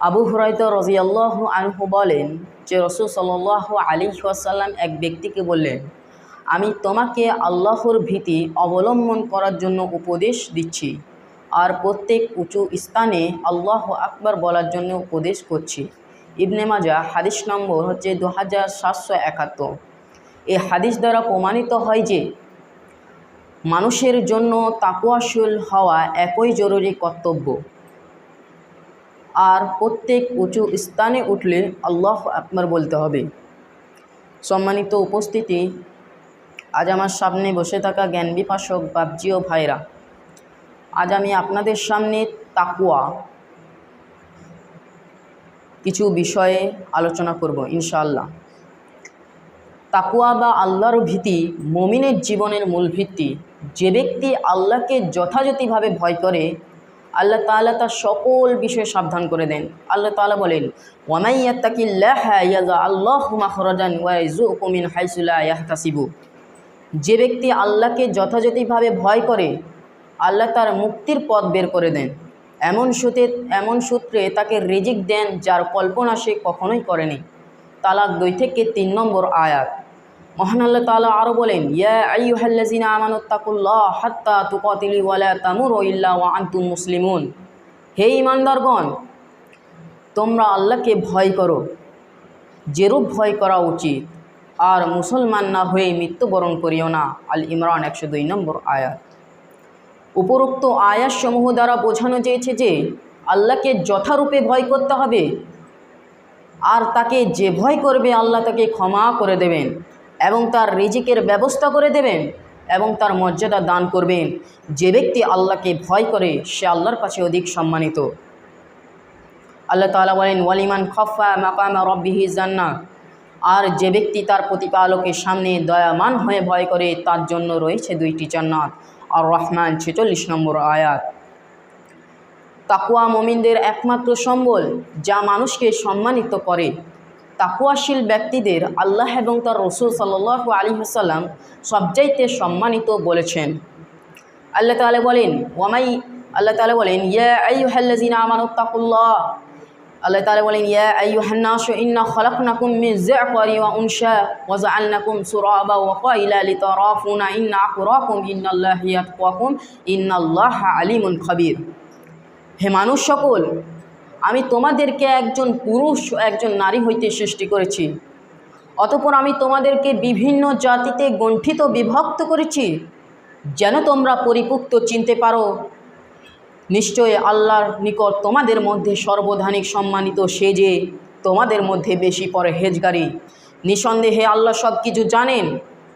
আবু হুরাইত রাজিয়াল্লাহু আনহু বলেন যে রসুল সাল্লাহ আলী ওয়াসাল্লাম এক ব্যক্তিকে বললেন, আমি তোমাকে আল্লাহর ভীতি অবলম্বন করার জন্য উপদেশ দিচ্ছি আর প্রত্যেক উঁচু স্থানে আল্লাহ আকবার বলার জন্য উপদেশ করছি। ইবনে মাজা হাদিস নম্বর হচ্ছে দু হাজার সাতশো একাত্তর। এই হাদিস দ্বারা প্রমাণিত হয় যে মানুষের জন্য তাকুয়াশীল হওয়া একই জরুরি কর্তব্য। আর প্রত্যেক উঁচু স্থানে উঠলে আল্লাহ আকবার বলতে হবে। সম্মানিত উপস্থিতি, আজ আমার সামনে বসে থাকা জ্ঞান বিপাসক বাবজি ও ভাইরা, আজ আমি আপনাদের সামনে তাকুয়া কিছু বিষয়ে আলোচনা করব ইনশাআল্লাহ। তাকুয়া বা আল্লাহর ভীতি মমিনের জীবনের মূল ভিত্তি। যে ব্যক্তি আল্লাহকে যথাযথভাবে ভয় করে আল্লাহ তাআলা তার সকল বিষয়ে সাবধান করে দেন। আল্লাহ তাআলা বলেন ওয়ামাইয়াত্তাকিল্লাহ ইয়াজা আল্লাহ মাখরাজান ওয়াইজুকুম হাইসু লা ইয়াহতাসিবু। যে ব্যক্তি আল্লাহকে যথাযথভাবে ভয় করে, আল্লাহ তার মুক্তির পথ বের করে দেন। এমন সূত্রে এমন সূত্রে তাকে রিজিক দেন যার কল্পনা সে কখনোই করেনি। তালাক দুই থেকে তিন নম্বর আয়াত। মহান আল্লাহ তাআলা আরও বলেন আমানুত্তাকুল্লাহ হাত্তা মুসলিমুন। হে ইমানদারগণ তোমরা আল্লাহকে ভয় করো, যেরূপ ভয় করা উচিত, আর মুসলমান না হয়ে মৃত্যুবরণ করিও না। আল ইমরান একশো দুই নম্বর আয়াত। উপরোক্ত আয়াতসমূহ দ্বারা বোঝানো চেয়েছে যে, আল্লাহকে যথারূপে ভয় করতে হবে, আর তাকে যে ভয় করবে আল্লাহ তাকে ক্ষমা করে দেবেন। এবং তার রিজিকের ব্যবস্থা করে দেবেন এবং তার মর্যাদা দান করবেন। যে ব্যক্তি আল্লাহকে ভয় করে, সে আল্লাহর কাছে অধিক সম্মানিত। আল্লাহ তাআলা বলেন, ওয়ালিমান খফা মাকামা রব্বিহি জান্না আর যে ব্যক্তি তার প্রতিপালকের সামনে দয়ামান হয়ে ভয় করে, তার জন্য রয়েছে দুইটি জান্নাত। আর রহমান ছেচল্লিশ নম্বর আয়াত। তাকুয়া মমিনদের একমাত্র সম্বল, যা মানুষকে সম্মানিত করে। তাকুয়াশীল ব্যক্তিদের আল্লাহ এবং তার রসুল সাল্লাহ আলী হাসাল্লাম সবচাইতে সম্মানিত বলেছেন। আল্লাহ তালা বলেন, ওয়ামাই আল্লাহ তালা বলেন, ইয়া আইয়ুহাল্লাযিনা আমানুত্তাকুল্লাহ আল্লাহ তাআলা বলেন, ইয়া আইয়ুহান নাসু ইন্না খালাকনাকুম মিন যিকরি ওয়া উনসা ওয়া জাআলনাকুম সুরাবা ওয়া কাইলা লিতারাফুনা ইন্না আকরাকুম ইন্নাল্লাহা ইয়াতকাকুম ইন্নাল্লাহা আলিমুন খাবীর। হে মানুষ সকল আমি তোমাদেরকে একজন পুরুষ, একজন নারী হইতে সৃষ্টি করেছি। অতপর আমি তোমাদেরকে বিভিন্ন জাতিতে গণ্ঠিত, বিভক্ত করেছি, যেন তোমরা পরিপুক্ত চিনতে পারো। নিশ্চয় আল্লাহর নিকট তোমাদের মধ্যে সর্বধানিক সম্মানিত সে যে তোমাদের মধ্যে বেশি পরে হেজগারি নিঃসন্দেহে আল্লাহ সব কিছু জানেন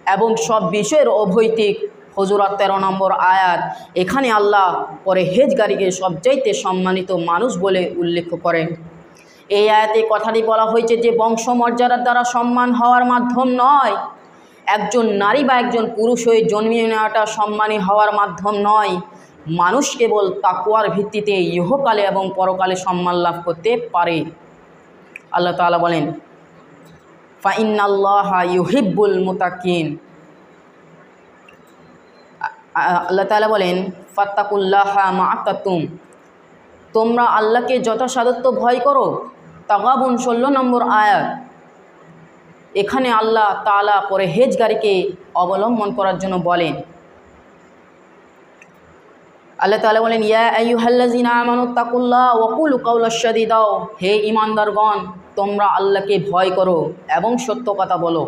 এবং সব বিষয়ের অভৈতিক হজুরাত তেরো নম্বর আয়াত, এখানে আল্লাহ পরে হেজগারিকে সবচাইতে সম্মানিত মানুষ বলে উল্লেখ করেন। এই আয়াতে কথাটি বলা হয়েছে যে, বংশমর্যাদার দ্বারা সম্মান হওয়ার মাধ্যম নয়, একজন নারী বা একজন পুরুষ হয়ে জন্মিয়ে নেওয়াটা সম্মানী হওয়ার মাধ্যম নয়। মানুষ কেবল তাকুয়ার ভিত্তিতে ইহকালে এবং পরকালে সম্মান লাভ করতে পারে। আল্লাহ তাআলা বলেন ফাইনাল্লাহ ইউহিব্বুল মুতাকিন আল্লাহ তালা বলেন, ফাত্তাকুল্লাহ মাআতাতুম তোমরা আল্লাহকে যথাসাধ্যত্ব ভয় করো। তাগাবুন ষোলো নম্বর আয়াত। এখানে আল্লাহ তাআলা পরে হেজগারিকে অবলম্বন করার জন্য বলেন। আল্লাহ তাআলা বলেন, ইয়া আইয়ুহাল্লাযিনা আমানুত্তাকুল্লাহ ওয়া কুলু কাওলাশ সাদীদাও হে ইমানদারগণ তোমরা আল্লাহকে ভয় করো এবং সত্য কথা বলো।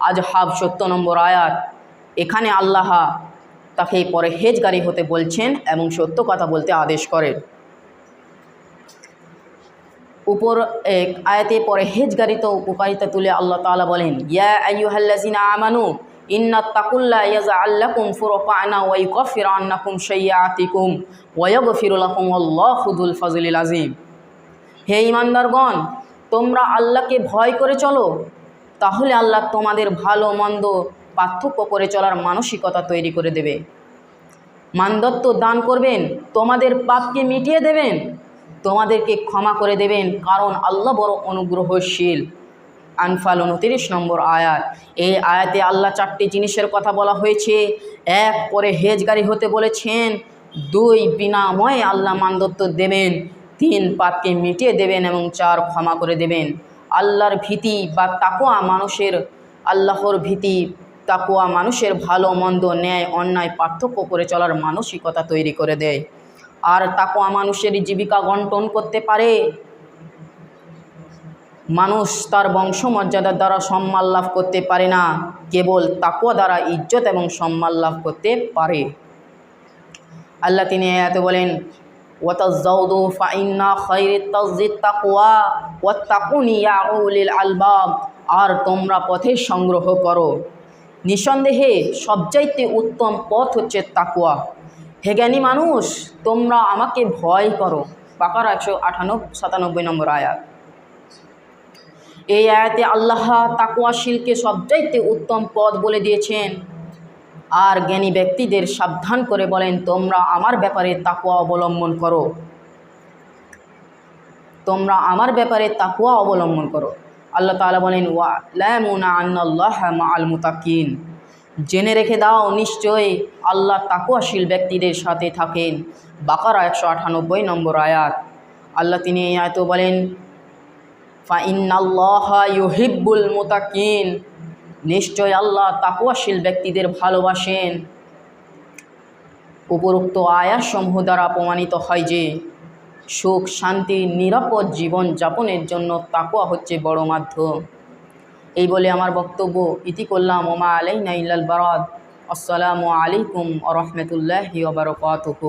আজ হাব সত্য নম্বর আয়াত। এখানে আল্লাহ তাকে পরে হেজগারি হতে বলছেন এবং সত্য কথা বলতে আদেশ করেন উপর এক আয়াতে পরে হেজগারিত উপকারিতা তুলে আল্লাহ তাআলা বলেন, ইয়া আমানু ফাজলিল আযীম। হে ইমানদারগণ তোমরা আল্লাহকে ভয় করে চলো, তাহলে আল্লাহ তোমাদের ভালো মন্দ পার্থক্য করে চলার মানসিকতা তৈরি করে দেবে। মানদত্ব দান করবেন, তোমাদের পাপকে মিটিয়ে দেবেন, তোমাদেরকে ক্ষমা করে দেবেন, কারণ আল্লাহ বড় অনুগ্রহশীল। আনফাল উনতিরিশ নম্বর আয়াত, এই আয়াতে আল্লাহ চারটি জিনিসের কথা বলা হয়েছে। এক, পরে হেজগারি হতে বলেছেন। দুই, বিনাময়ে আল্লাহ মানদত্ব দেবেন। তিন, পাপকে মিটিয়ে দেবেন এবং চার, ক্ষমা করে দেবেন। আল্লাহর ভীতি বা তাকোয়া মানুষের, আল্লাহর ভীতি তাকোয়া মানুষের ভালো, মন্দ, ন্যায়, অন্যায়, পার্থক্য করে চলার মানসিকতা তৈরি করে দেয়। আর তাকুয়া মানুষের জীবিকা গণ্টন করতে পারে। মানুষ তার বংশমর্যাদার দ্বারা সম্মান লাভ করতে পারে না, কেবল তাকুয়া দ্বারা ইজ্জত এবং সম্মান লাভ করতে পারে। আল্লাহ তিনি এত বলেন আলবাব। আর তোমরা পথে সংগ্রহ করো। নিঃসন্দেহে সবচাইতে উত্তম পথ হচ্ছে তাকুয়া হে জ্ঞানী মানুষ, তোমরা আমাকে ভয় করো। বাকার একশো আটানব্বই সাতানব্বই নম্বর আয়াত। এই আয়াতে আল্লাহ তাকুয়াশীলকে সবচাইতে উত্তম পদ বলে দিয়েছেন। আর জ্ঞানী ব্যক্তিদের সাবধান করে বলেন, তোমরা আমার ব্যাপারে তাকুয়া অবলম্বন করো। তোমরা আমার ব্যাপারে তাকুয়া অবলম্বন করো। আল্লাহ তাআলা বলেন ওয়ালামুনা আল মুতাকিন জেনে রেখে দাও, নিশ্চয়ই আল্লাহ তাকুয়াশীল ব্যক্তিদের সাথে থাকেন। বাকারা একশো আটানব্বই নম্বর আয়াত। আল্লাহ তিনি এই আয়ত বলেন ফাইনাল্লাহ ইউহিব্বুল মুতাকিন নিশ্চয় আল্লাহ তাকুয়াশীল ব্যক্তিদের ভালোবাসেন। উপরোক্ত আয়াসমূহ দ্বারা প্রমাণিত হয় যে সুখ, শান্তি, নিরাপদ জীবন যাপনের জন্য তাকুয়া হচ্ছে বড় মাধ্যম। এই বলে আমার বক্তব্য ইতি করলাম, ওমা আলাইনা ইল্লাল বারাদ। আসসালামু আলাইকুম আ রহমতুল্লাহি ওবরকাতুহু